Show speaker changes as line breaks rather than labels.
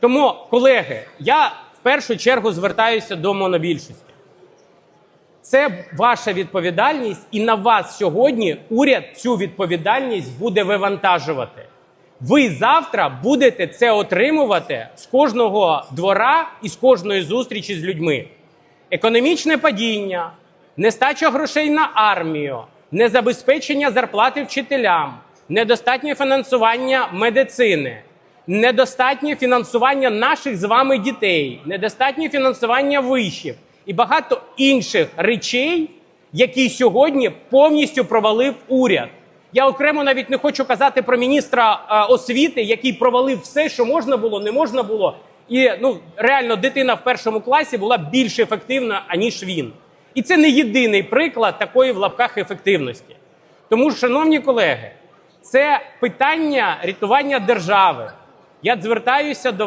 Тому, колеги, я в першу чергу звертаюся до монобільшості. Це ваша відповідальність, і на вас сьогодні уряд цю відповідальність буде вивантажувати. Ви завтра будете це отримувати з кожного двора і з кожної зустрічі з людьми. Економічне падіння, нестача грошей на армію, незабезпечення зарплати вчителям, недостатнє фінансування медицини, недостатнє фінансування наших з вами дітей, недостатнє фінансування вишів і багато інших речей, які сьогодні повністю провалив уряд. Я окремо навіть не хочу казати про міністра е, освіти, який провалив все, що можна було, не можна було. І ну реально дитина в першому класі була більш ефективна аніж він. І це не єдиний приклад такої в лапках ефективності. Тому, шановні колеги, це питання рятування держави. Я звертаюся до